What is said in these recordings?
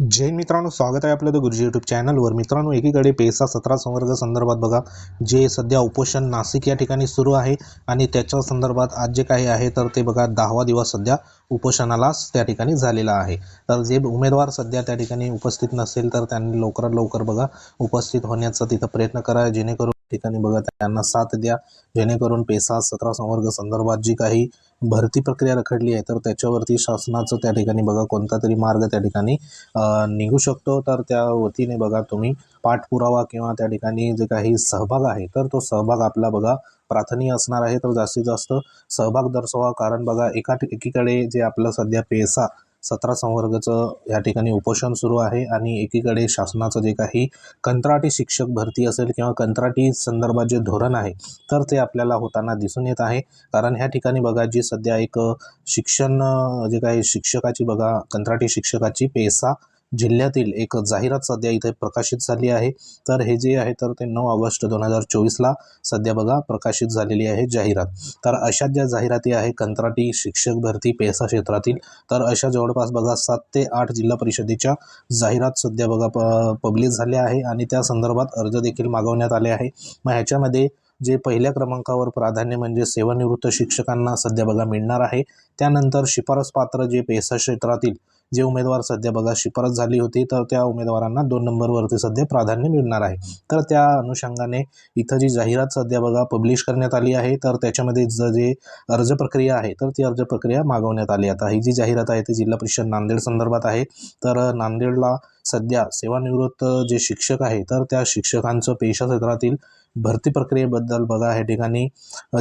जैन मित्रांनो स्वागत आहे आपलं द गुरुजी यूट्यूब चॅनलवर मित्रांनो एकीकडे पेसा सतरा संवर्ग संदर्भात बघा जे सध्या उपोषण नाशिक या ठिकाणी सुरू आहे आणि त्याच्या संदर्भात आज जे काही आहे तर ते बघा दहावा दिवस सध्या उपोषणाला त्या ठिकाणी झालेला आहे. तर जे उमेदवार सध्या त्या ठिकाणी उपस्थित नसेल तर त्यांनी लवकरात लवकर बघा उपस्थित होण्याचा तिथं प्रयत्न करा जेणेकरून ठिकाणी बघा त्यांना साथ द्या. जेणेकरून पेसा सतरा संवर्ग संदर्भात जी काही भरती प्रक्रिया रखडली आहे तर त्याच्यावरती शासनाचं त्या ठिकाणी बघा कोणता तरी मार्ग त्या ठिकाणी निघू शकतो. तर त्या वतीने बघा तुम्ही पाठपुरावा किंवा त्या ठिकाणी जे काही सहभाग आहे तर तो सहभाग आपला बघा प्रार्थनीय असणार आहे. तर जास्तीत जास्त सहभाग दर्शवा. कारण बघा एका एकीकडे जे आपलं सध्या पेसा सतरा संवर्गाचं या ठिकाणी उपोषण सुरू आहे आणि एकीकडे शासनाचं जे काही कंत्राटी शिक्षक भरती असेल किंवा कंत्राटी संदर्भात जे धोरण आहे तर ते आपल्याला होताना दिसून येत आहे. कारण ह्या ठिकाणी बघा जी सध्या एक शिक्षण जे काही शिक्षकाची बघा कंत्राटी शिक्षकाची पेसा जिल्ह्यातील एक जाहिरात सध्या इथे प्रकाशित झाली आहे. तर हे जे आहे तर ते नऊ ऑगस्ट दोन हजार चोवीसला सध्या बघा प्रकाशित झालेली आहे जाहिरात. तर अशा ज्या जाहिराती आहे कंत्राटी शिक्षक भरती पेसा क्षेत्रातील तर अशा जवळपास बघा सात ते आठ जिल्हा परिषदेच्या जाहिरात सध्या बघा प पब्लिश झाल्या आहे आणि त्या संदर्भात अर्ज देखील मागवण्यात आले आहे. मग ह्याच्यामध्ये जे पहिल्या क्रमांकावर प्राधान्य म्हणजे सेवानिवृत्त शिक्षकांना सध्या बघा मिळणार आहे त्यानंतर शिफारस पात्र जे पेसा क्षेत्रातील जे उमेदवार सध्या बघा शिफारस झाली होती तर त्या उमेदवारांना दोन नंबरवरती सध्या प्राधान्य मिळणार आहे. तर त्या अनुषंगाने इथं जी जाहिरात सध्या बघा पब्लिश करण्यात आली आहे तर त्याच्यामध्ये ज जे अर्ज प्रक्रिया आहे तर ती अर्ज प्रक्रिया मागवण्यात आली आता ही जी जाहिरात आहे ती जिल्हा परिषद नांदेड संदर्भात आहे. तर नांदेडला सध्या सेवानिवृत्त जे शिक्षक आहे तर त्या शिक्षकांचं पेशा क्षेत्रातील भरती प्रक्रियेबद्दल बघा ह्या ठिकाणी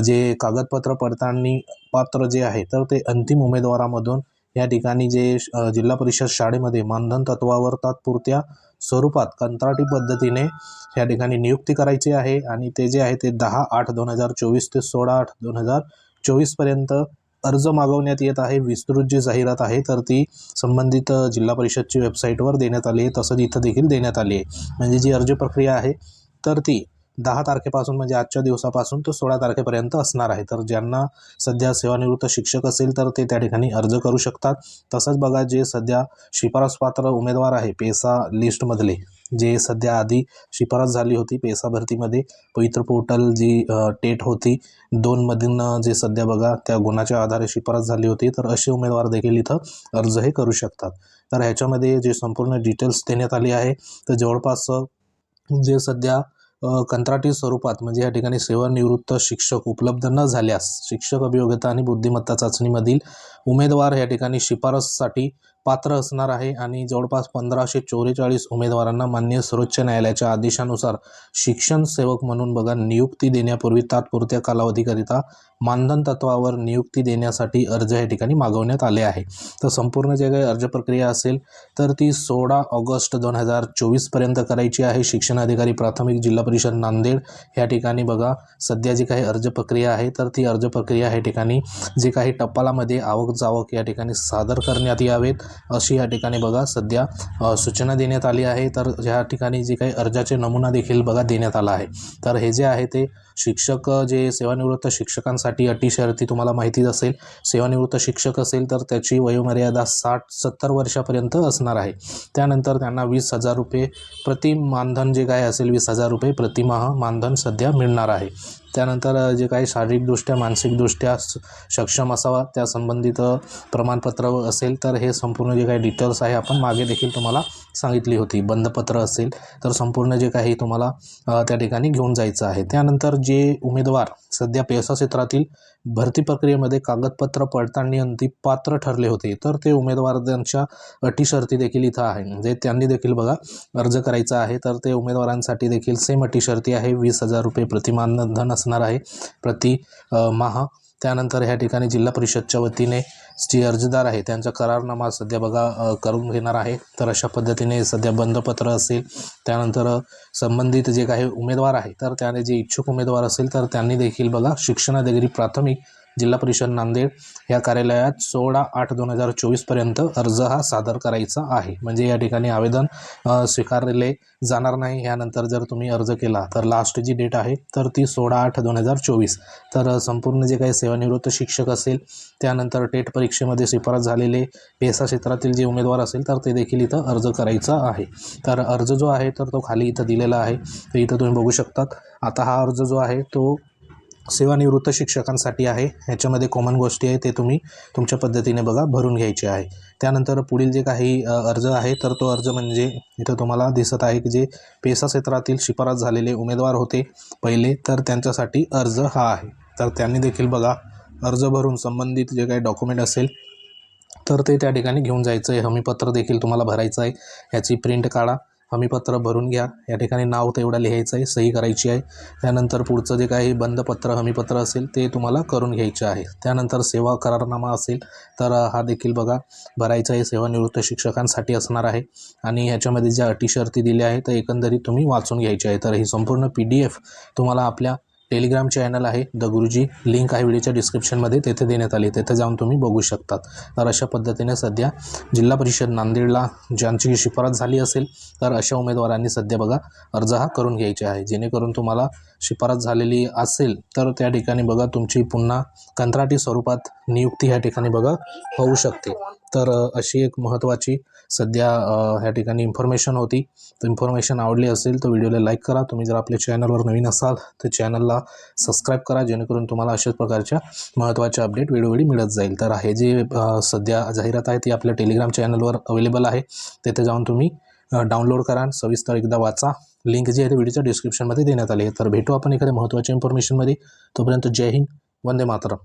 जे कागदपत्र पडताळणी पात्र जे आहे तर ते अंतिम उमेदवारामधून या ठिकाणी जे जिल्हा परिषद शाळेमध्ये मानधन तत्वावर तात्पुरत्या स्वरूपात कंत्राटी पद्धतीने या ठिकाणी नियुक्ती करायची आहे आणि ते जे आहे ते दहा आठ दोन हजार चोवीस ते सोळा आठ दोन हजार चोवीसपर्यंत अर्ज मागवण्यात येत आहे विस्तृत जी जाहिरात आहे तर ती संबंधित जिल्हा परिषदची वेबसाईटवर देण्यात आली आहे तसंच इथं देखील देण्यात आली आहे. म्हणजे जी अर्ज प्रक्रिया आहे तर ती दहा तारखेपासून म्हणजे आजच्या दिवसापासून तो सोळा तारखेपर्यंत असणार आहे. तर ज्यांना सध्या सेवानिवृत्त शिक्षक असेल तर ते त्या ठिकाणी अर्ज करू शकतात. तसंच बघा जे सध्या शिफारसपात्र उमेदवार आहे पेसा लिस्टमधले जे सध्या आधी शिफारस झाली होती पेसा भरतीमध्ये पवित्र पोर्टल जी टेट होती दोनमधून जे सध्या बघा त्या गुणाच्या आधारे शिफारस झाली होती तर असे उमेदवार देखील इथं अर्ज हे करू शकतात. तर ह्याच्यामध्ये जे संपूर्ण डिटेल्स देण्यात आली आहे तर जवळपास जे सध्या कंत्राटी स्वरूपात म्हणजे या ठिकाणी सेवानिवृत्त शिक्षक उपलब्ध न झाल्यास शिक्षक अभियोग्यता आणि बुद्धिमत्ता चाचणीमधील उमेदवार या ठिकाणी शिफारससाठी पात्र असणार आहे आणि जवळपास पंधराशे चौवेचाळीस उमेदवारांना मान्य सर्वोच्च न्यायालयाच्या आदेशानुसार शिक्षण सेवक म्हणून बघा नियुक्ती देण्यापूर्वी तात्पुरत्या कालावधीकरिता मानधन तत्वावर नियुक्ती देण्यासाठी अर्ज या ठिकाणी मागवण्यात आले आहे. तर संपूर्ण जे काही अर्ज प्रक्रिया असेल तर ती सोळा ऑगस्ट दोन हजार चोवीसपर्यंत करायची आहे. शिक्षण अधिकारी प्राथमिक जिल्हा परिषद नांदेड या ठिकाणी बघा. सध्या जी काही अर्ज प्रक्रिया आहे तर ती अर्ज प्रक्रिया या ठिकाणी जे काही टपालामध्ये आवक जावक या ठिकाणी सादर करण्यात यावेत अशी या ठिकाणी बघा सध्या सूचना देण्यात आली आहे. तर या ठिकाणी जे काही अर्जाचे नमुना देखील बघा देण्यात आला आहे. तर हे जे आहे ते शिक्षक जे सेवानिवृत्त शिक्षकांसाठी अटी शर्ती तुम्हाला माहितीच असेल. सेवानिवृत्त शिक्षक असेल तर त्याची वयोमर्यादा साठ सत्तर वर्षापर्यंत असणार आहे. त्यानंतर त्यांना वीस हजार रुपये प्रति मानधन जे काय असेल वीस हजार रुपये प्रतिमाह मानधन सध्या मिळणार आहे. त्यानंतर जे काही शारीरिकदृष्ट्या मानसिकदृष्ट्या स- सक्षम असावा त्या संबंधित प्रमाणपत्र असेल तर हे संपूर्ण जे काही डिटेल्स आहे आपण मागे देखील तुम्हाला सांगितली होती. बंधपत्र असेल तर संपूर्ण जे काही तुम्हाला त्या ठिकाणी घेऊन जायचं आहे. त्यानंतर जे उमेदवार सध्या पेसा क्षेत्रातील भरती प्रक्रियेमध्ये कागदपत्र पडताळणी अंती पात्र ठरले होते तर ते उमेदवार त्यांच्या अटी शर्ती देखील इथं आहे. म्हणजे त्यांनी देखील बघा अर्ज करायचा आहे तर ते उमेदवारांसाठी देखील सेम अटी शर्ती आहे. वीस हजार रुपये प्रतिमानधन असणार आहे. प्रति महा. त्यानंतर ह्या ठिकाणी जिल्हा परिषदच्या वतीने जे अर्जदार आहे. त्यांचा करारनामा सध्या बघा करून घेणार आहे. तर अशा पद्धतीने सध्या बंधपत्र असेल. त्यानंतर संबंधित जे काही उमेदवार आहे तर त्याने जे इच्छुक उमेदवार असेल तर त्यांनी देखील बघा शिक्षणाधिकारी प्राथमिक जिल्हा परिषद नांदेड या कार्यालयात सोळा आठ दोन हजार चोवीसपर्यंत अर्ज हा सादर करायचा आहे. म्हणजे या ठिकाणी आवेदन स्वीकारले जाणार नाही. यानंतर जर तुम्ही अर्ज केला तर लास्ट जी डेट आहे तर ती सोळा आठ दोन हजार चोवीस. तर संपूर्ण जे काही सेवानिवृत्त शिक्षक असेल त्यानंतर टेट परीक्षेमध्ये शिफारस झालेले पेसा क्षेत्रातील जे उमेदवार असेल तर ते देखील इथं अर्ज करायचा आहे. तर अर्ज जो आहे तर तो खाली इथं दिलेला आहे. तर इथं तुम्ही बघू शकतात आता हा अर्ज जो आहे तो सेवानिवृत्त शिक्षकांसाठी आहे. ह्याच्यामध्ये कॉमन गोष्टी आहे ते तुम्ही तुमच्या पद्धतीने बघा भरून घ्यायचे आहे. त्यानंतर पुढील जे काही अर्ज आहे तर तो अर्ज म्हणजे इथं तुम्हाला दिसत आहे की जे पेसा क्षेत्रातील शिफारस झालेले उमेदवार होते पहिले तर त्यांच्यासाठी अर्ज हा आहे. तर त्यांनी देखील बघा अर्ज भरून संबंधित जे काही डॉक्युमेंट असेल तर ते त्या ठिकाणी घेऊन जायचं आहे. हमीपत्र देखील तुम्हाला भरायचं आहे. ह्याची प्रिंट काढा. हमीपत्र भरून घ्या. या ठिकाणी नाव तेवढं लिहायचं आहे सही करायची आहे. त्यानंतर पुढचं जे काही बंदपत्र हमीपत्र असेल ते तुम्हाला करून घ्यायचे आहे. त्यानंतर सेवा करारनामा असेल तर हा देखील बघा. भरायचा आहे सेवानिवृत्त शिक्षकांसाठी असणार आहे. आणि ह्याच्यामध्ये ज्या अटी शर्ती दिल्या आहेत तर एकंदरीत तुम्ही वाचून घ्यायची आहे. तर ही संपूर्ण पी डी एफ तुम्हाला आपल्या टेलिग्राम चॅनल आहे. द गुरुजी लिंक आहे व्हिडिओच्या डिस्क्रिप्शनमध्ये तेथे देण्यात आली. तेथे जाऊन तुम्ही बघू शकतात. तर अशा पद्धतीने सध्या जिल्हा परिषद नांदेडला ज्यांची शिफारस झाली असेल तर अशा उमेदवारांनी सध्या बघा अर्ज हा करून घ्यायचे आहे. जेणेकरून तुम्हाला शिफारस झालेली असेल तर त्या ठिकाणी बघा तुमची पुन्हा कंत्राटी स्वरूपात नियुक्ती ह्या ठिकाणी बघा होऊ शकते. तर अशी एक महत्त्वाची सध्या ह्या ठिकाणी इन्फॉर्मेशन होती. तर इन्फॉर्मेशन आवडली असेल तर व्हिडिओला लाईक करा. तुम्ही जर आपल्या चॅनलवर नवीन असाल तर चॅनलला सबस्क्राईब करा जेणेकरून तुम्हाला अशाच प्रकारच्या महत्त्वाच्या अपडेट वेळोवेळी मिळत जाईल. तर हे जे सध्या जाहिरात आहे ती आपल्या टेलिग्राम चॅनलवर अवेलेबल आहे. तेथे जाऊन तुम्ही डाउनलोड करा आणि सविस्तर एकदा वाचा. लिंक जी आहे ती व्हिडिओच्या डिस्क्रिप्शनमध्ये देण्यात आली आहे. तर भेटू आपण एखाद्या महत्त्वाच्या इन्फॉर्मेशनमध्ये तोपर्यंत जय हिंद. वंदे मातरम.